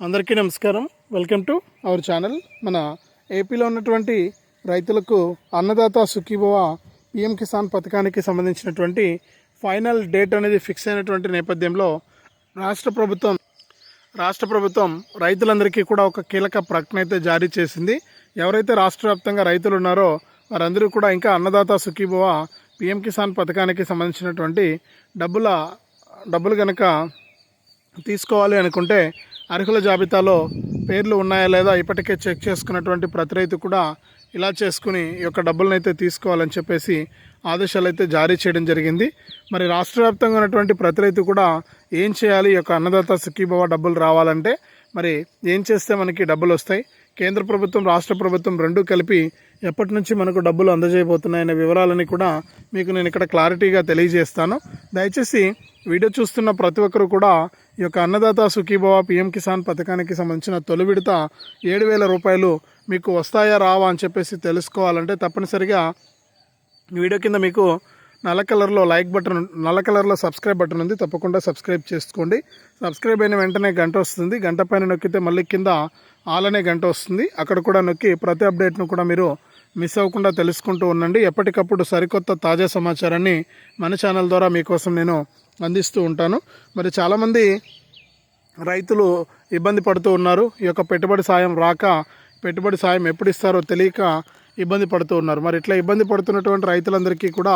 అందరికీ నమస్కారం. Welcome to our channel. మన ఏపీలో ఉన్నటువంటి రైతులకు అన్నదాత సుఖీభవ పిఎం కిసాన్ పథకానికి సంబంధించినటువంటి ఫైనల్ డేట్ అనేది ఫిక్స్ అయినటువంటి నేపథ్యంలో రాష్ట్ర ప్రభుత్వం రాష్ట్ర ప్రభుత్వం రైతులందరికీ కూడా ఒక కీలక ప్రకటన అయితే జారీ చేసింది. ఎవరైతే రాష్ట్ర వ్యాప్తంగా రైతులు ఉన్నారో వారందరూ కూడా ఇంకా అన్నదాత సుఖీభవ పిఎం కిసాన్ పథకానికి సంబంధించినటువంటి డబ్బుల డబ్బులు కనుక తీసుకోవాలి అనుకుంటే అర్హుల జాబితాలో పేర్లు ఉన్నాయా లేదా ఇప్పటికే చెక్ చేసుకున్నటువంటి ప్రతి రైతు కూడా ఇలా చేసుకుని ఈ యొక్క డబ్బులను అయితే తీసుకోవాలని చెప్పేసి ఆదేశాలు అయితే జారీ చేయడం జరిగింది. మరి రాష్ట్ర వ్యాప్తంగా ఉన్నటువంటి ప్రతి రైతు కూడా ఏం చేయాలి? ఈ యొక్క అన్నదాత సుఖీభవ డబ్బులు రావాలంటే మరి ఏం చేస్తే మనకి డబ్బులు వస్తాయి? కేంద్ర ప్రభుత్వం రాష్ట్ర ప్రభుత్వం రెండూ కలిపి ఎప్పటి నుంచి మనకు డబ్బులు అందజేయబోతున్నాయనే వివరాలని కూడా మీకు నేను ఇక్కడ క్లారిటీగా తెలియజేస్తాను. దయచేసి వీడియో చూస్తున్న ప్రతి ఒక్కరు కూడా ఈ యొక్క అన్నదాత సుఖీభవ పిఎం కిసాన్ పథకానికి సంబంధించిన తొలి విడత ఏడు వేల రూపాయలు మీకు వస్తాయా రావా అని చెప్పేసి తెలుసుకోవాలంటే తప్పనిసరిగా వీడియో కింద మీకు నల్ల కలర్లో లైక్ బటన్ నల్ల కలర్లో సబ్స్క్రైబ్ బటన్ ఉంది. తప్పకుండా సబ్స్క్రైబ్ చేసుకోండి. సబ్స్క్రైబ్ అయిన వెంటనే గంట వస్తుంది. గంట పైన నొక్కితే మళ్ళీ కింద ఆల్ అనే గంట వస్తుంది. అక్కడ కూడా నొక్కి ప్రతి అప్డేట్ను కూడా మీరు మిస్ అవ్వకుండా తెలుసుకుంటూ ఉండండి. ఎప్పటికప్పుడు సరికొత్త తాజా సమాచారాన్ని మన ఛానల్ ద్వారా మీకోసం నేను అందిస్తూ ఉంటాను. మరి చాలామంది రైతులు ఇబ్బంది పడుతూ ఉన్నారు. ఈ యొక్క పెట్టుబడి సాయం రాక పెట్టుబడి సాయం ఎప్పుడు ఇస్తారో తెలియక ఇబ్బంది పడుతూ ఉన్నారు. మరి ఇట్లా ఇబ్బంది పడుతున్నటువంటి రైతులందరికీ కూడా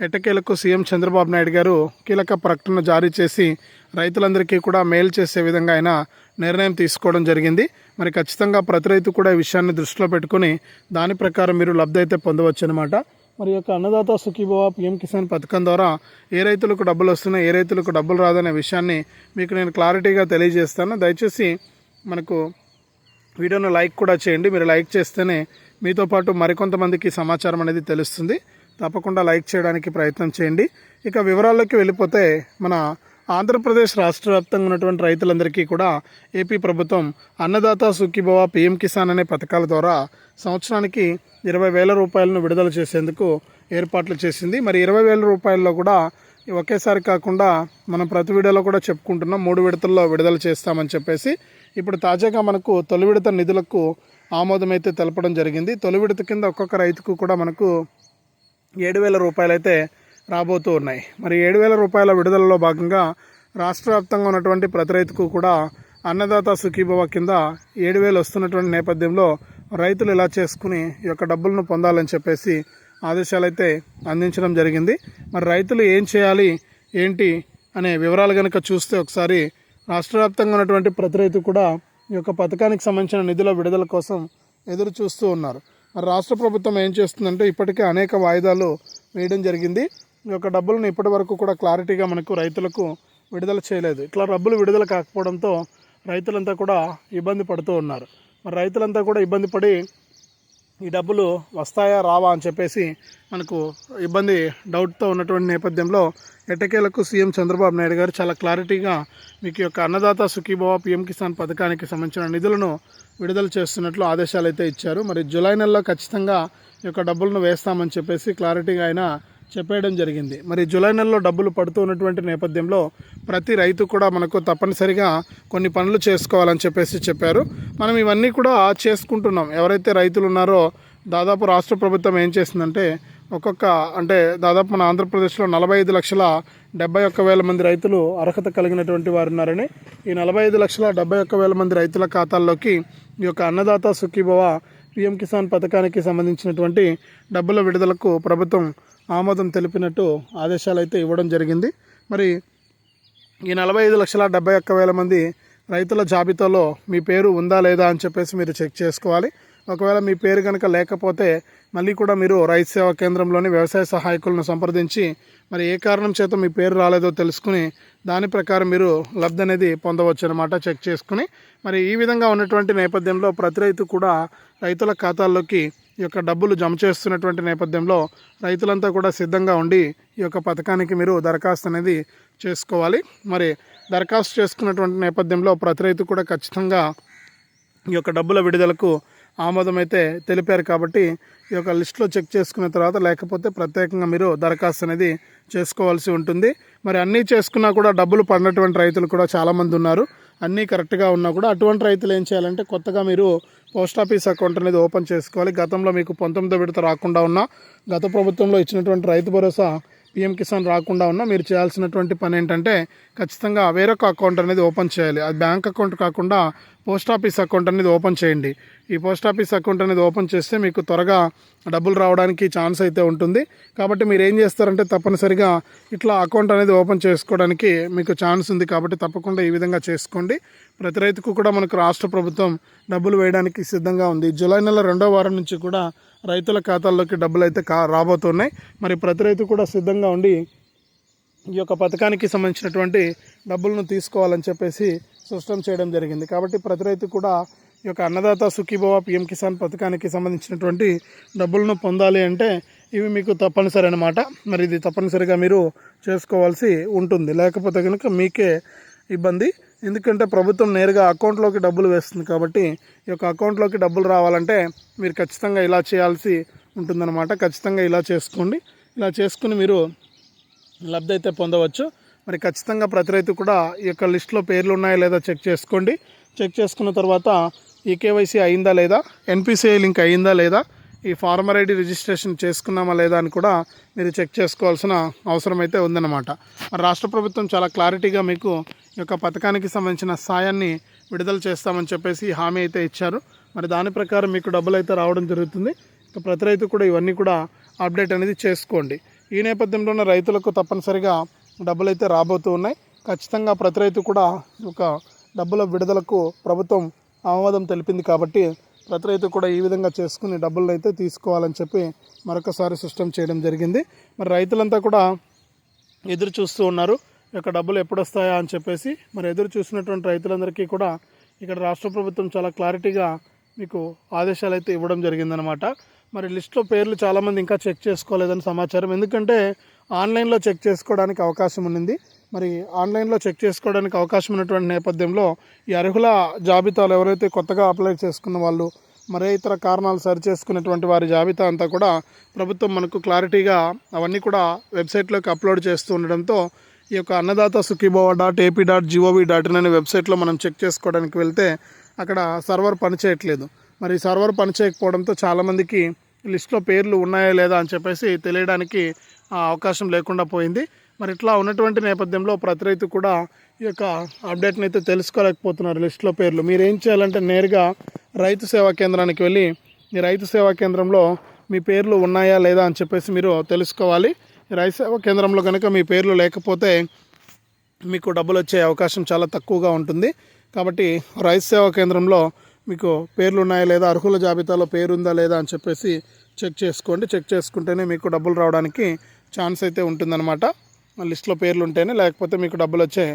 ఎట్టకేలకు సీఎం చంద్రబాబు నాయుడు గారు కీలక ప్రకటన జారీ చేసి రైతులందరికీ కూడా మేలు చేసే విధంగా ఆయన నిర్ణయం తీసుకోవడం జరిగింది. మరి ఖచ్చితంగా ప్రతి రైతు కూడా ఈ విషయాన్ని దృష్టిలో పెట్టుకుని దాని ప్రకారం మీరు లబ్ధి అయితే పొందవచ్చు అనమాట మరి యొక్క అన్నదాత సుఖీభవ పిఎం కిసాన్ పథకం ద్వారా ఏ రైతులకు డబ్బులు వస్తున్నాయి ఏ రైతులకు డబ్బులు రాదనే విషయాన్ని మీకు నేను క్లారిటీగా తెలియజేస్తాను. దయచేసి మనకు వీడియోను లైక్ కూడా చేయండి. మీరు లైక్ చేస్తేనే మీతో పాటు మరికొంతమందికి సమాచారం అనేది తెలుస్తుంది. తప్పకుండా లైక్ చేయడానికి ప్రయత్నం చేయండి. ఇక వివరాల్లోకి వెళ్ళిపోతే మన ఆంధ్రప్రదేశ్ రాష్ట్ర వ్యాప్తంగా ఉన్నటువంటి రైతులందరికీ కూడా ఏపీ ప్రభుత్వం అన్నదాత సుఖీభవ పిఎం కిసాన్ అనే పథకాల ద్వారా సంవత్సరానికి ఇరవై వేల రూపాయలను విడుదల చేసేందుకు ఏర్పాట్లు చేసింది. మరి ఇరవై వేల రూపాయల్లో కూడా ఒకేసారి కాకుండా మనం ప్రతి వీడియోలో కూడా చెప్పుకుంటున్నాం మూడు విడతల్లో విడుదల చేస్తామని చెప్పేసి. ఇప్పుడు తాజాగా మనకు తొలి విడత నిధులకు ఆమోదం అయితే తెలపడం జరిగింది. తొలి విడత కింద ఒక్కొక్క రైతుకు కూడా మనకు ఏడు వేల రూపాయలైతే రాబోతూ ఉన్నాయి. మరి ఏడు వేల రూపాయల విడుదలలో భాగంగా రాష్ట్ర వ్యాప్తంగా ఉన్నటువంటి ప్రతి రైతుకు కూడా అన్నదాత సుఖీభవ కింద ఏడు వేలు వస్తున్నటువంటి నేపథ్యంలో రైతులు ఇలా చేసుకుని ఈ యొక్క డబ్బులను పొందాలని చెప్పేసి ఆదేశాలు అయితే అందించడం జరిగింది. మరి రైతులు ఏం చేయాలి ఏంటి అనే వివరాలు కనుక చూస్తే ఒకసారి రాష్ట్ర వ్యాప్తంగా ఉన్నటువంటి ప్రతి రైతు కూడా ఈ యొక్క పథకానికి సంబంధించిన నిధుల విడుదల కోసం ఎదురు చూస్తూ ఉన్నారు. మరి రాష్ట్ర ప్రభుత్వం ఏం చేస్తుందంటే ఇప్పటికే అనేక వాయిదాలు వేయడం జరిగింది. ఈ యొక్క డబ్బులను ఇప్పటి వరకు కూడా క్లారిటీగా మనకు రైతులకు విడుదల చేయలేదు. ఇట్లా డబ్బులు విడుదల కాకపోవడంతో రైతులంతా కూడా ఇబ్బంది పడుతూ ఉన్నారు. మరి రైతులంతా కూడా ఇబ్బంది పడి ఈ డబ్బులు వస్తాయా రావా అని చెప్పేసి మనకు ఇబ్బంది డౌట్తో ఉన్నటువంటి నేపథ్యంలో ఎట్టకేలకు సీఎం చంద్రబాబు నాయుడు గారు చాలా క్లారిటీగా మీకు యొక్క అన్నదాత సుఖీభవ పిఎం కిసాన్ పథకానికి సంబంధించిన నిధులను విడుదల చేస్తున్నట్లు ఆదేశాలు అయితే ఇచ్చారు. మరి జూలై నెలలో ఖచ్చితంగా ఈ యొక్క డబ్బులను వేస్తామని చెప్పేసి క్లారిటీగా ఆయన చెప్పేయడం జరిగింది. మరి జూలై నెలలో డబ్బులు పడుతూ ఉన్నటువంటి నేపథ్యంలో ప్రతి రైతు కూడా మనకు తప్పనిసరిగా కొన్ని పనులు చేసుకోవాలని చెప్పేసి చెప్పారు. మనం ఇవన్నీ కూడా చేసుకుంటున్నాం. ఎవరైతే రైతులు ఉన్నారో దాదాపు రాష్ట్ర ప్రభుత్వం ఏం చేసిందంటే ఒక్కొక్క అంటే దాదాపు మన ఆంధ్రప్రదేశ్లో నలభై ఐదు లక్షల డెబ్బై ఒక్క వేల మంది రైతులు అర్హత కలిగినటువంటి వారు ఉన్నారని ఈ నలభై ఐదు లక్షల డెబ్బై ఒక్క వేల మంది రైతుల ఖాతాల్లోకి ఈ యొక్క అన్నదాత సుఖీభవ పిఎం కిసాన్ పథకానికి సంబంధించినటువంటి డబ్బుల విడుదలకు ప్రభుత్వం ఆమోదం తెలిపినట్టు ఆదేశాలు అయితే ఇవ్వడం జరిగింది. మరి ఈ నలభై ఐదు లక్షల డెబ్బై ఒక్క వేల మంది రైతుల జాబితాలో మీ పేరు ఉందా లేదా అని చెప్పేసి మీరు చెక్ చేసుకోవాలి. ఒకవేళ మీ పేరు కనుక లేకపోతే మళ్ళీ కూడా మీరు రైతు సేవా కేంద్రంలోని వ్యవసాయ సహాయకులను సంప్రదించి మరి ఏ కారణం చేత మీ పేరు రాలేదో తెలుసుకుని దాని ప్రకారం మీరు లబ్ధి అనేది పొందవచ్చు అనమాట చెక్ చేసుకుని. మరి ఈ విధంగా ఉన్నటువంటి నేపథ్యంలో ప్రతి రైతు కూడా రైతుల ఖాతాల్లోకి ఈ యొక్క డబ్బులు జమ చేస్తున్నటువంటి నేపథ్యంలో రైతులంతా కూడా సిద్ధంగా ఉండి ఈ యొక్క పథకానికి మీరు దరఖాస్తు అనేది చేసుకోవాలి. మరి దరఖాస్తు చేసుకున్నటువంటి నేపథ్యంలో ప్రతి రైతు కూడా ఖచ్చితంగా ఈ యొక్క డబ్బుల విడుదలకు ఆమోదం అయితే తెలిపారు కాబట్టి ఈ యొక్క లిస్ట్లో చెక్ చేసుకున్న తర్వాత లేకపోతే ప్రత్యేకంగా మీరు దరఖాస్తు అనేది చేసుకోవాల్సి ఉంటుంది. మరి అన్నీ చేసుకున్నా కూడా డబ్బులు పడినటువంటి రైతులు కూడా చాలామంది ఉన్నారు. అన్నీ కరెక్ట్గా ఉన్నా కూడా అటువంటి రైతులు ఏం చేయాలంటే కొత్తగా మీరు పోస్ట్ ఆఫీస్ అకౌంట్ అనేది ఓపెన్ చేసుకోవాలి. గతంలో మీకు పంతొమ్మిదో విడత రాకుండా ఉన్నా గత ప్రభుత్వంలో ఇచ్చినటువంటి రైతు భరోసా పిఎం కిసాన్ రాకుండా ఉన్నా మీరు చేయాల్సినటువంటి పని ఏంటంటే ఖచ్చితంగా వేరొక అకౌంట్ అనేది ఓపెన్ చేయాలి. అది బ్యాంక్ అకౌంట్ కాకుండా పోస్ట్ ఆఫీస్ అకౌంట్ అనేది ఓపెన్ చేయండి. ఈ పోస్ట్ ఆఫీస్ అకౌంట్ అనేది ఓపెన్ చేస్తే మీకు త్వరగా డబ్బులు రావడానికి ఛాన్స్ అయితే ఉంటుంది. కాబట్టి మీరు ఏం చేస్తారంటే తప్పనిసరిగా ఇట్లా అకౌంట్ అనేది ఓపెన్ చేసుకోవడానికి మీకు ఛాన్స్ ఉంది కాబట్టి తప్పకుండా ఈ విధంగా చేసుకోండి. ప్రతి రైతుకు కూడా మనకు రాష్ట్ర ప్రభుత్వం డబ్బులు వేయడానికి సిద్ధంగా ఉంది. జూలై నెల రెండో వారం నుంచి కూడా రైతుల ఖాతాల్లోకి డబ్బులు అయితే కా రాబోతున్నాయి. మరి ప్రతి రైతు కూడా సిద్ధంగా ఉండి ఈ యొక్క పథకానికి సంబంధించినటువంటి డబ్బులను తీసుకోవాలని చెప్పేసి స్పష్టం చేయడం జరిగింది. కాబట్టి ప్రతి రైతు కూడా ఈ యొక్క అన్నదాత సుఖీభవ పిఎం కిసాన్ పథకానికి సంబంధించినటువంటి డబ్బులను పొందాలి అంటే ఇవి మీకు తప్పనిసరి అనమాట మరి ఇది తప్పనిసరిగా మీరు చేసుకోవాల్సి ఉంటుంది. లేకపోతే కనుక మీకే ఇబ్బంది ఎందుకంటే ప్రభుత్వం నేరుగా అకౌంట్లోకి డబ్బులు వేస్తుంది కాబట్టి ఈ యొక్క అకౌంట్లోకి డబ్బులు రావాలంటే మీరు ఖచ్చితంగా ఇలా చేయాల్సి ఉంటుందన్నమాట. ఖచ్చితంగా ఇలా చేసుకోండి. ఇలా చేసుకుని మీరు లబ్ధి అయితే పొందవచ్చు. మరి ఖచ్చితంగా ప్రతి రైతు కూడా ఈ యొక్క లిస్ట్లో పేర్లు ఉన్నాయా లేదా చెక్ చేసుకోండి. చెక్ చేసుకున్న తర్వాత ఈ కేవైసీ అయిందా లేదా? ఎన్పిసిఐ లింక్ అయిందా లేదా? ఈ ఫార్మర్ ఐడి రిజిస్ట్రేషన్ చేసుకున్నామా లేదా అని కూడా మీరు చెక్ చేసుకోవాల్సిన అవసరం అయితే ఉందన్నమాట. మరి రాష్ట్ర ప్రభుత్వం చాలా క్లారిటీగా మీకు ఈ యొక్క పథకానికి సంబంధించిన సాయాన్ని విడుదల చేస్తామని చెప్పేసి హామీ అయితే ఇచ్చారు. మరి దాని ప్రకారం మీకు డబ్బులు అయితే రావడం జరుగుతుంది. ఇక ప్రతి రైతు కూడా ఇవన్నీ కూడా అప్డేట్ అనేది చేసుకోండి. ఈ నేపథ్యంలో ఉన్న రైతులకు తప్పనిసరిగా డబ్బులు అయితే రాబోతూ ఉన్నాయి. ఖచ్చితంగా ప్రతి రైతు కూడా ఒక డబ్బుల విడుదలకు ప్రభుత్వం ఆమోదం తెలిపింది కాబట్టి ప్రతి రైతు కూడా ఈ విధంగా చేసుకుని డబ్బులను అయితే తీసుకోవాలని చెప్పి మరొకసారి సిస్టమ్ చేయడం జరిగింది. మరి రైతులంతా కూడా ఎదురు చూస్తూ ఉన్నారు. యొక్క డబ్బులు ఎప్పుడు వస్తాయా అని చెప్పేసి మరి ఎదురు చూసినటువంటి రైతులందరికీ కూడా ఇక్కడ రాష్ట్ర ప్రభుత్వం చాలా క్లారిటీగా మీకు ఆదేశాలు అయితే ఇవ్వడం జరిగిందనమాట. మరి లిస్ట్లో పేర్లు చాలామంది ఇంకా చెక్ చేసుకోలేదని సమాచారం. ఎందుకంటే ఆన్లైన్లో చెక్ చేసుకోవడానికి అవకాశం ఉంది మరి ఆన్లైన్లో చెక్ చేసుకోవడానికి అవకాశం ఉన్నటువంటి నేపథ్యంలో ఈ అర్హుల జాబితాలు ఎవరైతే కొత్తగా అప్లై చేసుకున్న వాళ్ళు మరే ఇతర కారణాలు సరి చేసుకున్నటువంటి వారి జాబితా అంతా కూడా ప్రభుత్వం మనకు క్లారిటీగా అవన్నీ కూడా వెబ్సైట్లోకి అప్లోడ్ చేస్తూ ఉండడంతో ఈ యొక్క Annadata Sukhibhava dot A P dot G O V dot in వెబ్సైట్లో మనం చెక్ చేసుకోవడానికి వెళ్తే అక్కడ సర్వర్ పనిచేయట్లేదు మరి సర్వర్ పనిచేయకపోవడంతో చాలామందికి లిస్ట్లో పేర్లు ఉన్నాయా లేదా అని చెప్పేసి తెలియడానికి ఆ, అవకాశం లేకుండా పోయింది. మరి ఇట్లా ఉన్నటువంటి నేపథ్యంలో ప్రతి రైతు కూడా ఈ యొక్క అప్డేట్ని అయితే తెలుసుకోలేకపోతున్నారు లిస్ట్లో పేర్లు. మీరు ఏం చేయాలంటే నేరుగా రైతు సేవా కేంద్రానికి వెళ్ళి ఈ రైతు సేవా కేంద్రంలో మీ పేర్లు ఉన్నాయా లేదా అని చెప్పేసి మీరు తెలుసుకోవాలి. రైతు సేవా కేంద్రంలో కనుక మీ పేర్లు లేకపోతే మీకు డబ్బులు వచ్చే అవకాశం చాలా తక్కువగా ఉంటుంది. కాబట్టి రైతు సేవా కేంద్రంలో మీకు పేర్లు ఉన్నాయా లేదా అర్హుల జాబితాలో పేరు ఉందా లేదా అని చెప్పేసి చెక్ చేసుకోండి. చెక్ చేసుకుంటేనే మీకు డబ్బులు రావడానికి ఛాన్స్ అయితే ఉంటుందన్నమాట. లిస్ట్లో పేర్లు ఉంటేనే లేకపోతే మీకు డబ్బులు వచ్చే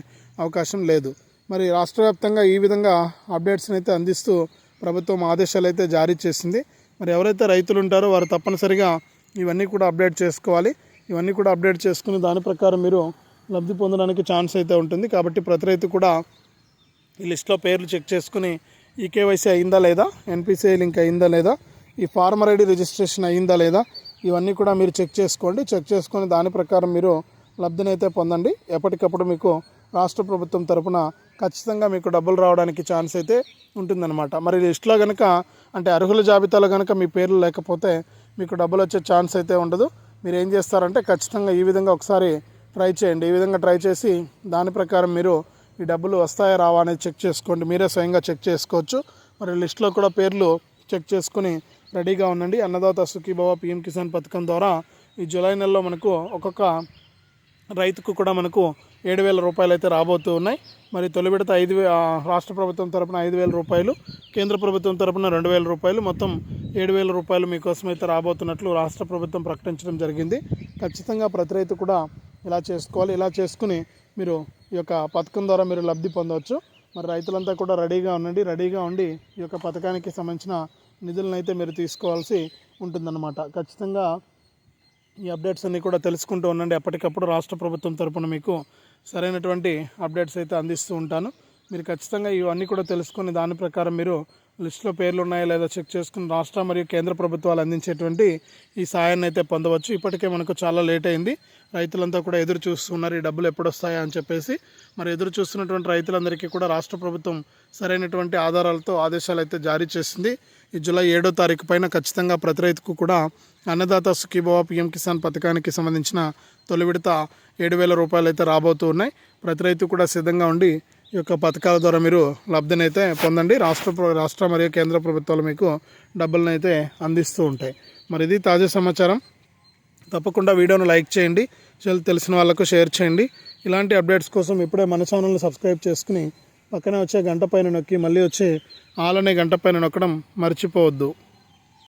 అవకాశం లేదు. మరి రాష్ట్ర వ్యాప్తంగా ఈ విధంగా అప్డేట్స్ని అయితే అందిస్తూ ప్రభుత్వం ఆదేశాలు అయితే జారీ చేసింది. మరి ఎవరైతే రైతులు ఉంటారో వారు తప్పనిసరిగా ఇవన్నీ కూడా అప్డేట్ చేసుకోవాలి. ఇవన్నీ కూడా అప్డేట్ చేసుకుని దాని ప్రకారం మీరు లబ్ధి పొందడానికి ఛాన్స్ అయితే ఉంటుంది. కాబట్టి ప్రతి రైతు కూడా ఈ లిస్ట్లో పేర్లు చెక్ చేసుకుని ఈ కేవైసీ అయిందా లేదా ఎన్పిసిఐ లింక్ అయిందా లేదా ఈ ఫార్మర్ ఐడి రిజిస్ట్రేషన్ అయిందా లేదా ఇవన్నీ కూడా మీరు చెక్ చేసుకోండి. చెక్ చేసుకొని దాని ప్రకారం మీరు లబ్ధినైతే పొందండి. ఎప్పటికప్పుడు మీకు రాష్ట్ర ప్రభుత్వం తరపున ఖచ్చితంగా మీకు డబ్బులు రావడానికి ఛాన్స్ అయితే ఉంటుందన్నమాట. మరి లిస్ట్లో కనుక అంటే అర్హుల జాబితాలో కనుక మీ పేర్లు లేకపోతే మీకు డబ్బులు వచ్చే ఛాన్స్ అయితే ఉండదు. మీరు ఏం చేస్తారంటే ఖచ్చితంగా ఈ విధంగా ఒకసారి ట్రై చేయండి. ఈ విధంగా ట్రై చేసి దాని ప్రకారం మీరు ఈ డబ్బులు వస్తాయా రావా అనేది చెక్ చేసుకోండి. మీరే స్వయంగా చెక్ చేసుకోవచ్చు. మరి లిస్ట్లో కూడా పేర్లు చెక్ చేసుకుని రెడీగా ఉండండి. అన్నదాత సుఖీభవ పిఎం కిసాన్ పథకం ద్వారా ఈ జూలై నెలలో మనకు ఒక్కొక్క రైతుకు కూడా మనకు ఏడు వేల రూపాయలు అయితే రాబోతూ ఉన్నాయి. మరి తొలి విడత ఐదు వే రాష్ట్ర ప్రభుత్వం తరపున ఐదు వేల రూపాయలు కేంద్ర ప్రభుత్వం తరపున రెండు వేల రూపాయలు మొత్తం ఏడు వేల రూపాయలు మీకోసం అయితే రాబోతున్నట్లు రాష్ట్ర ప్రభుత్వం ప్రకటించడం జరిగింది. ఖచ్చితంగా ప్రతి రైతు కూడా ఇలా చేసుకోవాలి. ఇలా చేసుకుని మీరు ఈ యొక్క పథకం ద్వారా మీరు లబ్ధి పొందవచ్చు. మరి రైతులంతా కూడా రెడీగా ఉండండి. రెడీగా ఉండి ఈ యొక్క పథకానికి సంబంధించిన నిధులను అయితే మీరు తీసుకోవాల్సి ఉంటుందన్నమాట. ఖచ్చితంగా ఈ అప్డేట్స్ అన్నీ కూడా తెలుసుకుంటూ ఉండండి. ఎప్పటికప్పుడు రాష్ట్ర ప్రభుత్వం తరపున మీకు సరైనటువంటి అప్డేట్స్ అయితే అందిస్తూ ఉంటాను. మీరు ఖచ్చితంగా ఇవన్నీ కూడా తెలుసుకొని దాని ప్రకారం మీరు లిస్టులో పేర్లు ఉన్నాయా లేదా చెక్ చేసుకుని రాష్ట్ర మరియు కేంద్ర ప్రభుత్వాలు అందించేటువంటి ఈ సాయాన్ని అయితే పొందవచ్చు. ఇప్పటికే మనకు చాలా లేట్ అయింది. రైతులంతా కూడా ఎదురు చూస్తున్నారు ఈ డబ్బులు ఎప్పుడు వస్తాయా అని చెప్పేసి. మరి ఎదురు చూస్తున్నటువంటి రైతులందరికీ కూడా రాష్ట్ర ప్రభుత్వం సరైనటువంటి ఆధారాలతో ఆదేశాలు అయితే జారీ చేసింది. ఈ జూలై ఏడో తారీఖు పైన ఖచ్చితంగా ప్రతి రైతుకు కూడా అన్నదాత సుఖీభవ పిఎం కిసాన్ పథకానికి సంబంధించిన తొలి విడత ఏడు వేల రూపాయలు అయితే రాబోతూ ఉన్నాయి. ప్రతి రైతు కూడా సిద్ధంగా ఉండి యొక్క పథకాల ద్వారా మీరు లబ్ధినైతే పొందండి. రాష్ట్ర ప్ర- రాష్ట్ర మరియు కేంద్ర ప్రభుత్వాలు మీకు డబ్బులను అయితే అందిస్తూ ఉంటాయి. మరి ఇది తాజా సమాచారం. తప్పకుండా వీడియోను లైక్ చేయండి. తెలిసిన వాళ్ళకు షేర్ చేయండి. ఇలాంటి అప్డేట్స్ కోసం ఇప్పుడే మన ఛానల్ని సబ్స్క్రైబ్ చేసుకుని పక్కనే వచ్చే గంట పైన నొక్కి మళ్ళీ వచ్చే ఆలనే గంట పైన నొక్కడం మర్చిపోవద్దు.